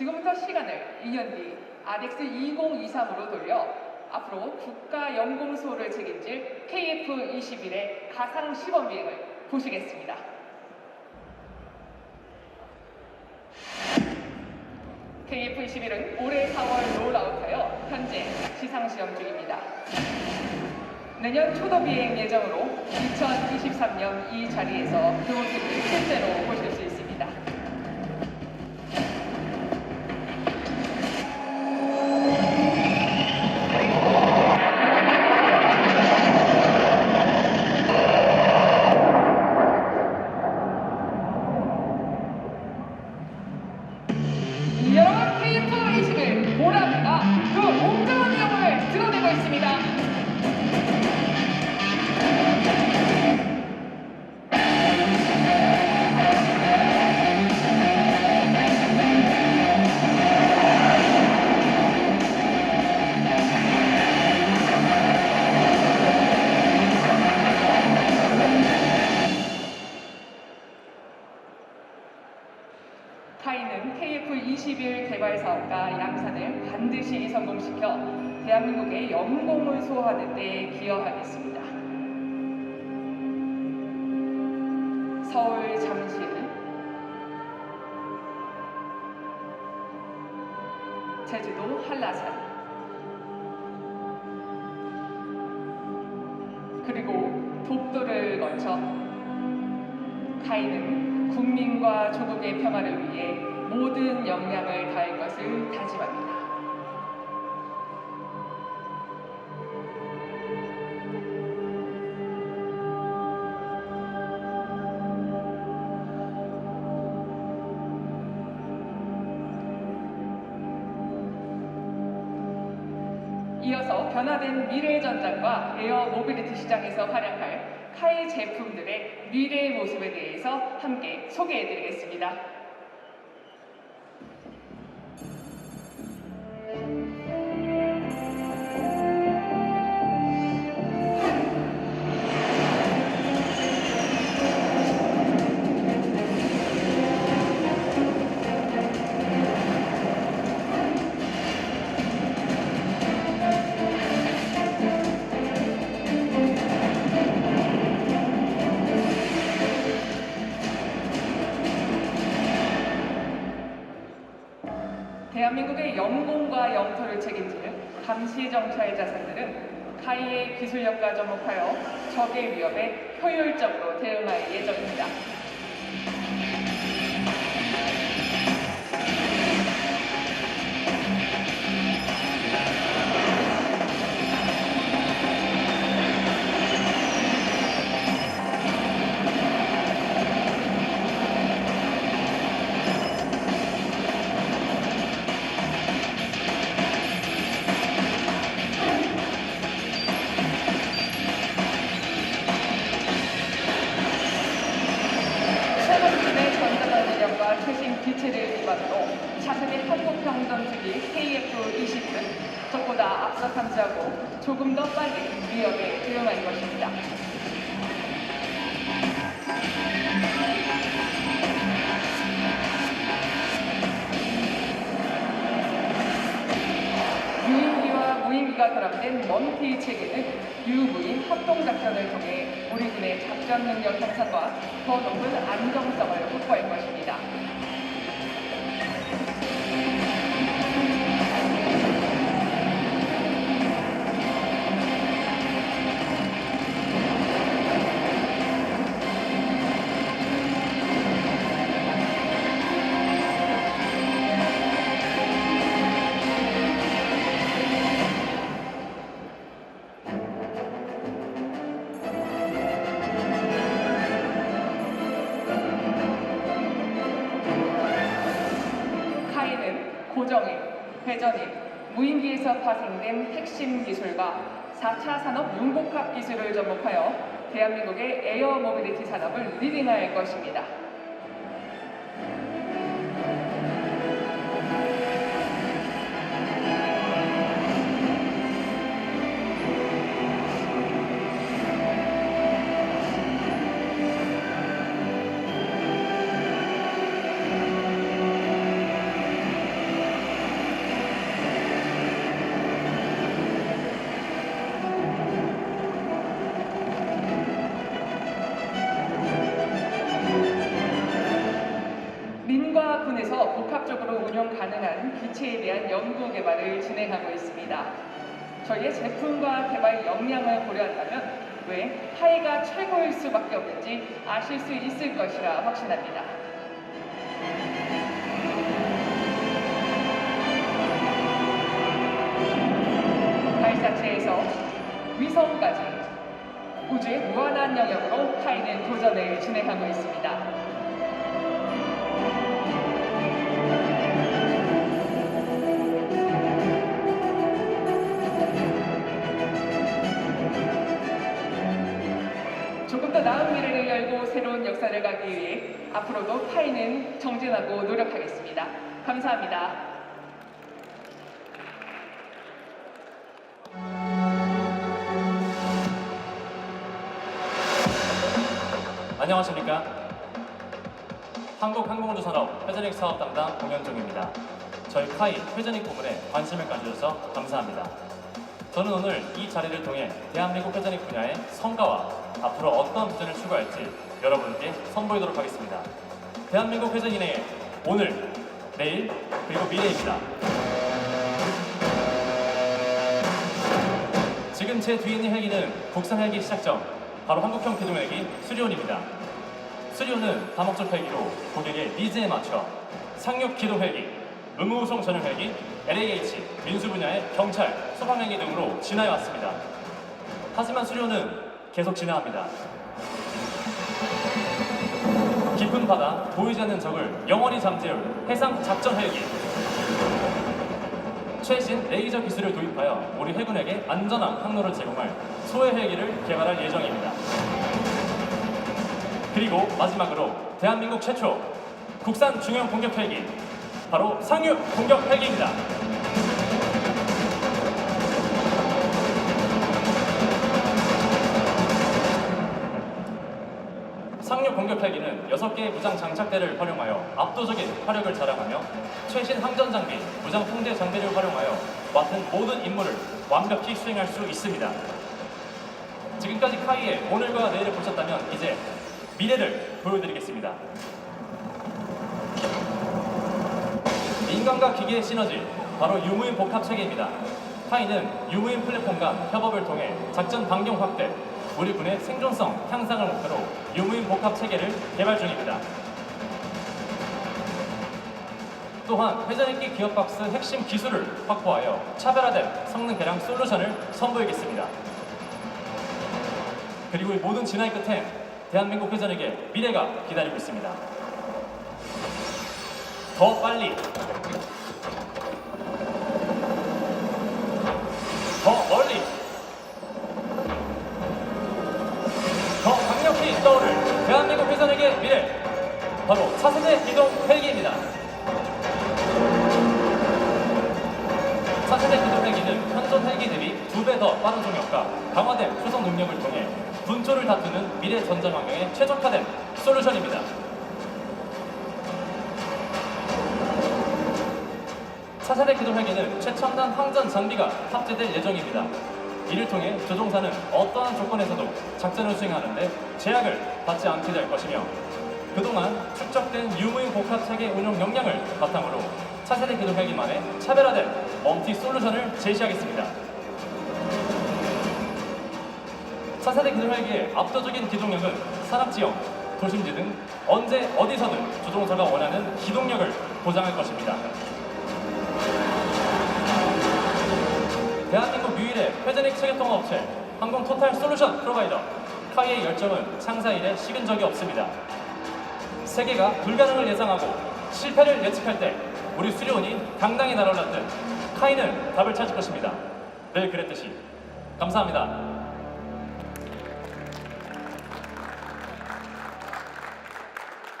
지금부터 시간을 2년 뒤 RX 2023으로 돌려 앞으로 국가 연공소를 책임질 KF21의 가상 시범 비행을 보시겠습니다. KF21은 올해 4월 롤아웃하여 현재 지상시험 중입니다. 내년 초도 비행 예정으로 2023년 이 자리에서 그 모습을 실제로 보실 수 있습니다. KF21 개발 사업과 양산을 반드시 성공시켜 대한민국의 영공을 소화하는 데 기여하겠습니다. 서울 잠실 제주도 한라산 그리고 독도를 거쳐 타이는 국민과 조국의 평화를 위해 모든 역량을 다할 것을 다짐합니다. 이어서 변화된 미래 전장과 에어 모빌리티 시장에서 활약할 카이 제품들의 미래의 모습에 대해서 함께 소개해 드리겠습니다. 대한민국의 영공과 영토를 책임지는 감시 정찰 자산들은 카이의 기술력과 접목하여 적의 위협에 효율적으로 대응할 예정입니다. 조금 더 빨리 위협에 대응할 것입니다. 유인기와 무인기가 결합된 먼티 체계는 유무인 합동작전을 통해 우리 군의 작전 능력 향상과 더 높은 안정성을 확보할 것입니다. 고정인, 회전인, 무인기에서 파생된 핵심 기술과 4차 산업 융복합 기술을 접목하여 대한민국의 에어 모빌리티 산업을 리딩할 것입니다. 기체에 대한 연구 개발을 진행하고 있습니다. 저희의 제품과 개발 역량을 고려한다면 왜 하이가 최고일 수밖에 없는지 아실 수 있을 것이라 확신합니다. 발사체에서 위성까지 우주의 무한한 영역으로 카이는 도전을 진행하고 있습니다. 역사를 가기 위해 앞으로도 카이는 정진하고 노력하겠습니다. 감사합니다. 안녕하십니까? 한국항공우주산업 회전익 사업 담당 공현종입니다. 저희 카이 회전익 부문에 관심을 가져주셔서 감사합니다. 저는 오늘 이 자리를 통해 대한민국 회전익 분야의 성과와 앞으로 어떤 비전을 추구할지 여러분께 선보이도록 하겠습니다. 대한민국 회전인의 오늘, 내일, 그리고 미래입니다. 지금 제 뒤에 있는 헬기는 국산 헬기 시작점, 바로 한국형 기동 헬기 수리온입니다. 수리온은 다목적 헬기로 고객의 니즈에 맞춰 상륙 기동 헬기, 의무후송 전용 헬기, LAH, 민수 분야의 경찰, 소방 헬기 등으로 진화해 왔습니다. 하지만 수리온은 계속 진화합니다. 깊은 바다, 보이지 않는 적을 영원히 잠재울 해상 작전 헬기. 최신 레이저 기술을 도입하여 우리 해군에게 안전한 항로를 제공할 소해 헬기를 개발할 예정입니다. 그리고 마지막으로 대한민국 최초 국산 중형 공격 헬기 바로 상륙 공격 헬기입니다. 상륙 공격 헬기는 6개의 무장 장착대를 활용하여 압도적인 화력을 자랑하며 최신 항전 장비, 무장 통제 장비를 활용하여 맡은 모든 임무를 완벽히 수행할 수 있습니다. 지금까지 카이의 오늘과 내일을 보셨다면 이제 미래를 보여드리겠습니다. 인간과 기계의 시너지, 바로 유무인 복합 체계입니다. 카이는 유무인 플랫폼 간 협업을 통해 작전 반경 확대, 우리 군의 생존성 향상을 목표로 유무인 복합 체계를 개발 중입니다. 또한 회전익기 기어박스 핵심 기술을 확보하여 차별화된 성능 개량 솔루션을 선보이겠습니다. 그리고 이 모든 진화의 끝에 대한민국 회전에게 미래가 기다리고 있습니다. 더 빨리, 회전에게 미래, 바로 차세대 기동 헬기입니다. 차세대 기동 헬기는 현존 헬기 대비 두 배 더 빠른 속력과 강화된 수송 능력을 통해 분초를 다투는 미래 전장 환경에 최적화된 솔루션입니다. 차세대 기동 헬기는 최첨단 항전 장비가 탑재될 예정입니다. 이를 통해 조종사는 어떠한 조건에서도 작전을 수행하는데 제약을 받지 않게 될 것이며 그동안 축적된 유무인 복합 체계 운용 역량을 바탕으로 차세대 기동 헬기만의 차별화된 멀티 솔루션을 제시하겠습니다. 차세대 기동 헬기의 압도적인 기동력은 산악지형, 도심지 등 언제 어디서든 조종사가 원하는 기동력을 보장할 것입니다. 대한민국 유일의 회전익 체계통합업체 항공 토탈 솔루션 프로바이더 카이의 열정은 창사 이래 식은 적이 없습니다. 세계가 불가능을 예상하고 실패를 예측할 때 우리 수리온이 당당히 날아올랐듯 카이는 답을 찾을 것입니다. 늘 그랬듯이 감사합니다.